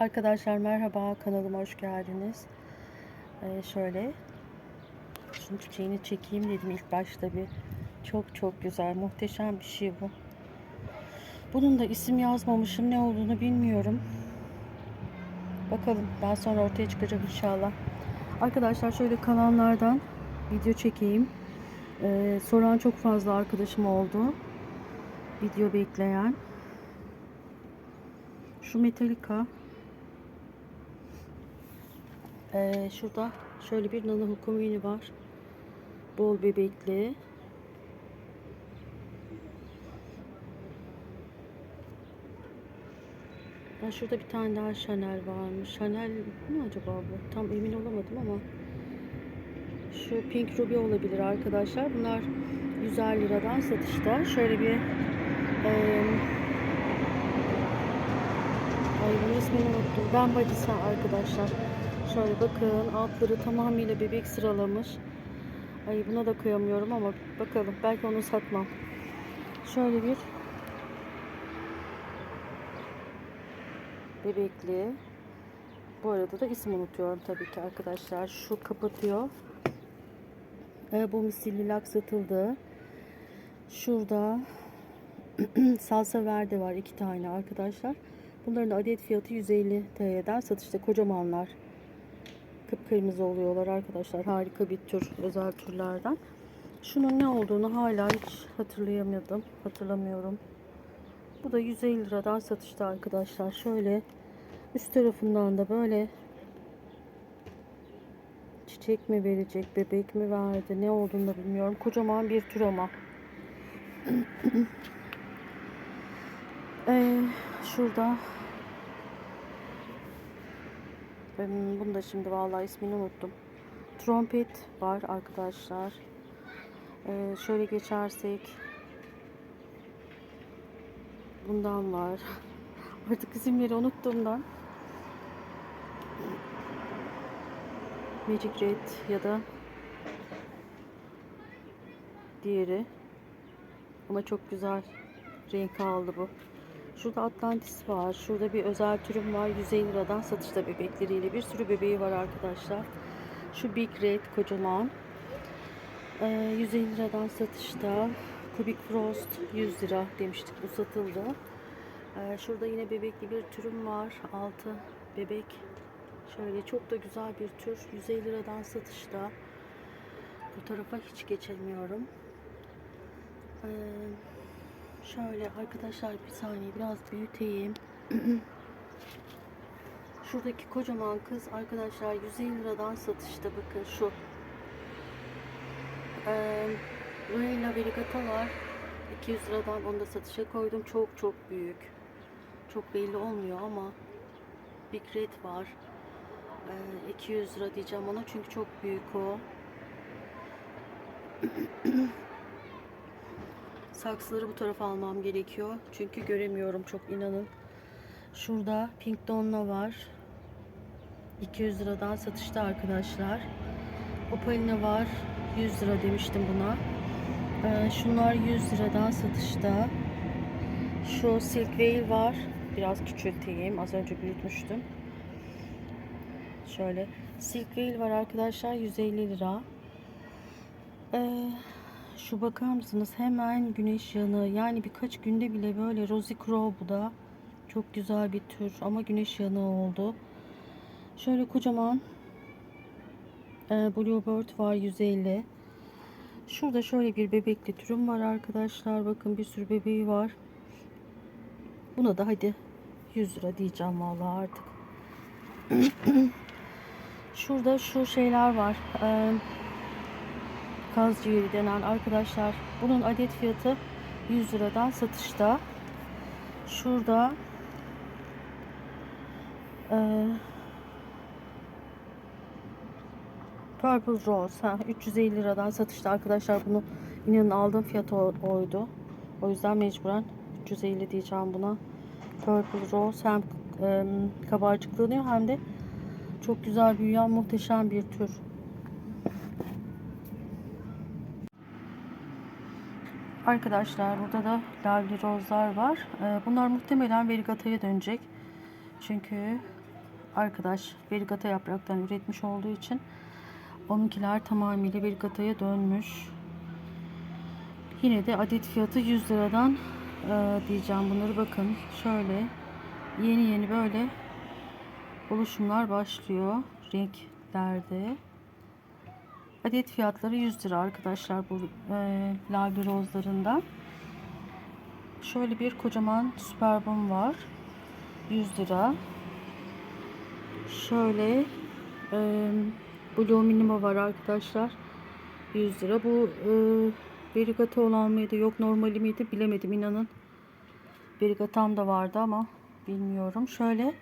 Arkadaşlar merhaba kanalıma hoş geldiniz. Ee, şöyle şunun çiçeğini çekeyim dedim ilk başta bir. Çok çok güzel muhteşem bir şey bu. Bunun da isim yazmamışım ne olduğunu bilmiyorum. Bakalım daha sonra ortaya çıkacak inşallah. Arkadaşlar şöyle kanallardan video çekeyim. Ee, soran çok fazla arkadaşım oldu. Video bekleyen. Şu Metallica. Ee, şurada şöyle bir nano hukumini var. Bol bebekli. Ya şurada bir tane daha Chanel varmış. Chanel mi acaba bu? Tam emin olamadım ama. Şu Pink Ruby olabilir arkadaşlar. Bunlar 150 liradan satışta. Şöyle bir eee Ay bunun ismini unuttum. Ben Badisa arkadaşlar. Şöyle bakın altları tamamıyla bebek sıralamış. Ay buna da kıyamıyorum ama bakalım belki onu satmam. Şöyle bir bebekli. Bu arada da isim unutuyorum tabii ki arkadaşlar. Şu kapatıyor. Ee, bu misilli lak satıldı. Şurada salsa verde var iki tane arkadaşlar. Bunların adet fiyatı 150 TL'den satışta kocamanlar. Kıpkırmızı oluyorlar arkadaşlar. Harika bir tür, özel türlerden. Şunun ne olduğunu hala hiç hatırlayamadım. Hatırlamıyorum. Bu da 150 liradan satışta arkadaşlar. Şöyle üst tarafından da böyle çiçek mi verecek, bebek mi verdi, ne olduğunu da bilmiyorum. Kocaman bir tür ama. Ee, şurada ben bunu da şimdi vallahi ismini unuttum. Trompet var arkadaşlar. Ee, şöyle geçersek bundan var. Artık isimleri unuttuğumdan Magic Red ya da diğeri ama çok güzel renk aldı bu. Şurada Atlantis var. Şurada bir özel türüm var. 150 liradan satışta bebekleriyle. Bir sürü bebeği var arkadaşlar. Şu Big Red kocaman. Ee, 150 liradan satışta. Kubik Frost 100 lira demiştik. Bu satıldı. Ee, şurada yine bebekli bir türüm var. Altı bebek. Şöyle çok da güzel bir tür. 150 liradan satışta. Bu tarafa hiç geçemiyorum. Ee, Şöyle arkadaşlar bir saniye biraz büyüteyim. Şuradaki kocaman kız arkadaşlar 150 liradan satışta bakın şu. Ee, Royal Verigata var. 200 liradan onu da satışa koydum. Çok çok büyük. Çok belli olmuyor ama Big Red var. Ee, 200 lira diyeceğim ona çünkü çok büyük o. Saksıları bu tarafa almam gerekiyor. Çünkü göremiyorum çok inanın. Şurada Pink Donna var. 200 liradan satışta arkadaşlar. Opalina var. 100 lira demiştim buna. Ee, şunlar 100 liradan satışta. Şu Silk Veil var. Biraz küçülteyim. Az önce büyütmüştüm. Şöyle. Silk Veil var arkadaşlar. 150 lira. Ee, şu bakar mısınız? Hemen güneş yanığı. Yani birkaç günde bile böyle Rosy Crow bu da. Çok güzel bir tür ama güneş yanığı oldu. Şöyle kocaman e, Bluebird var 150. Şurada şöyle bir bebekli türüm var arkadaşlar. Bakın bir sürü bebeği var. Buna da hadi 100 lira diyeceğim vallahi artık. Şurada şu şeyler var. Eee kaz ciğeri denen arkadaşlar. Bunun adet fiyatı 100 liradan satışta. Şurada e, Purple Rose ha, 350 liradan satışta arkadaşlar bunu inanın aldığım fiyatı oydu. O yüzden mecburen 350 diyeceğim buna. Purple Rose hem e, kabarcıklanıyor hem de çok güzel büyüyen muhteşem bir tür. Arkadaşlar burada da lavli rozlar var. Ee, bunlar muhtemelen verigataya dönecek. Çünkü arkadaş verigata yapraktan üretmiş olduğu için onunkiler tamamıyla verigataya dönmüş. Yine de adet fiyatı 100 liradan e, diyeceğim bunları bakın. Şöyle yeni yeni böyle oluşumlar başlıyor renklerde. Adet fiyatları 100 lira arkadaşlar bu e, lavi rozlarından. Şöyle bir kocaman süperbum var. 100 lira. Şöyle e, Blue Minima var arkadaşlar. 100 lira. Bu e, verigata olan mıydı yok normali miydi bilemedim inanın. Verigatam da vardı ama bilmiyorum. Şöyle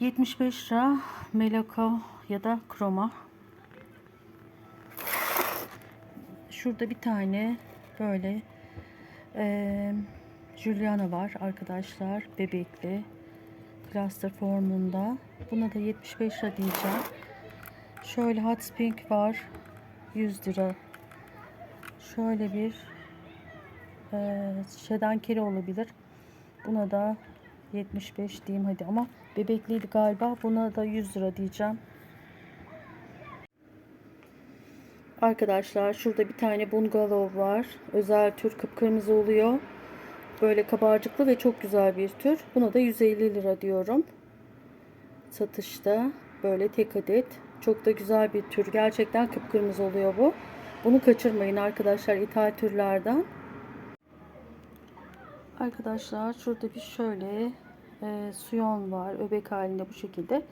75 lira Melako ya da Kroma. Şurada bir tane böyle e, Juliana var arkadaşlar. Bebekli. Cluster formunda. Buna da 75 lira diyeceğim. Şöyle Hot Pink var. 100 lira. Şöyle bir e, şedankeri olabilir. Buna da 75 diyeyim hadi ama bebekliydi galiba. Buna da 100 lira diyeceğim. Arkadaşlar şurada bir tane bungalov var. Özel tür kıpkırmızı oluyor. Böyle kabarcıklı ve çok güzel bir tür. Buna da 150 lira diyorum. Satışta böyle tek adet. Çok da güzel bir tür. Gerçekten kıpkırmızı oluyor bu. Bunu kaçırmayın arkadaşlar ithal türlerden. Arkadaşlar şurada bir şöyle e, suyon var. Öbek halinde bu şekilde.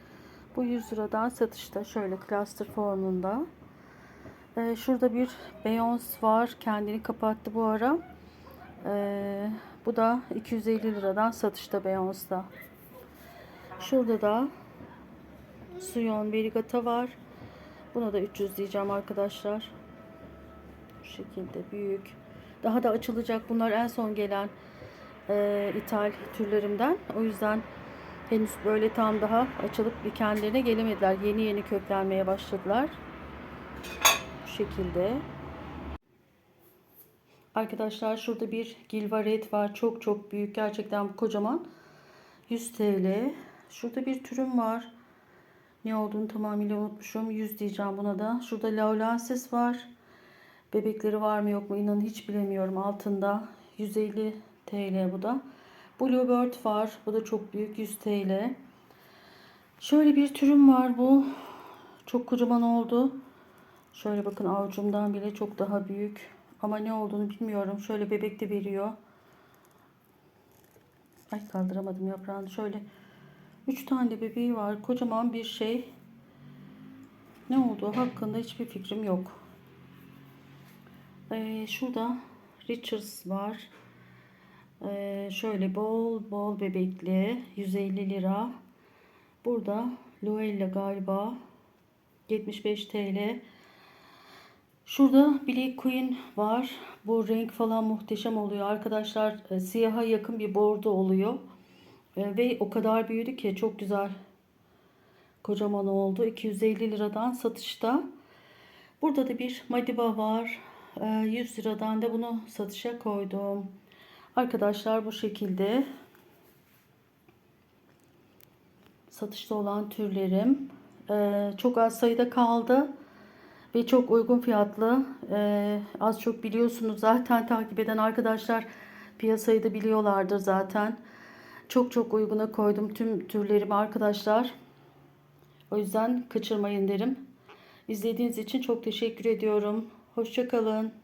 Bu 100 liradan satışta şöyle cluster formunda. E, şurada bir Beyoncé var. Kendini kapattı bu ara. E, bu da 250 liradan satışta Beyoncé'da. Şurada da Suyon Verigata var. Buna da 300 diyeceğim arkadaşlar. Bu şekilde büyük. Daha da açılacak. Bunlar en son gelen e, ithal türlerimden. O yüzden henüz böyle tam daha açılıp bir kendilerine gelemediler. Yeni yeni köklenmeye başladılar. Şekilde. Arkadaşlar şurada bir gilvaret var. Çok çok büyük. Gerçekten kocaman. 100 TL. Şurada bir türüm var. Ne olduğunu tamamıyla unutmuşum. 100 diyeceğim buna da. Şurada laulensis var. Bebekleri var mı yok mu inanın hiç bilemiyorum. Altında 150 TL bu da. Bluebird var. Bu da çok büyük 100 TL. Şöyle bir türüm var bu. Çok kocaman oldu. Şöyle bakın avucumdan bile çok daha büyük. Ama ne olduğunu bilmiyorum. Şöyle bebek de veriyor. Ay kaldıramadım yaprağını. Şöyle 3 tane bebeği var. Kocaman bir şey. Ne olduğu hakkında hiçbir fikrim yok. Ee, şurada Richards var. Ee, şöyle bol bol bebekli 150 lira. Burada Luella galiba 75 TL. Şurada Black Queen var. Bu renk falan muhteşem oluyor arkadaşlar. E, siyaha yakın bir bordo oluyor. E, ve o kadar büyüdü ki çok güzel. Kocaman oldu. 250 liradan satışta. Burada da bir Madiba var. E, 100 liradan da bunu satışa koydum. Arkadaşlar bu şekilde satışta olan türlerim. E, çok az sayıda kaldı ve çok uygun fiyatlı. Ee, az çok biliyorsunuz zaten takip eden arkadaşlar piyasayı da biliyorlardır zaten. Çok çok uyguna koydum tüm türlerimi arkadaşlar. O yüzden kaçırmayın derim. İzlediğiniz için çok teşekkür ediyorum. Hoşçakalın.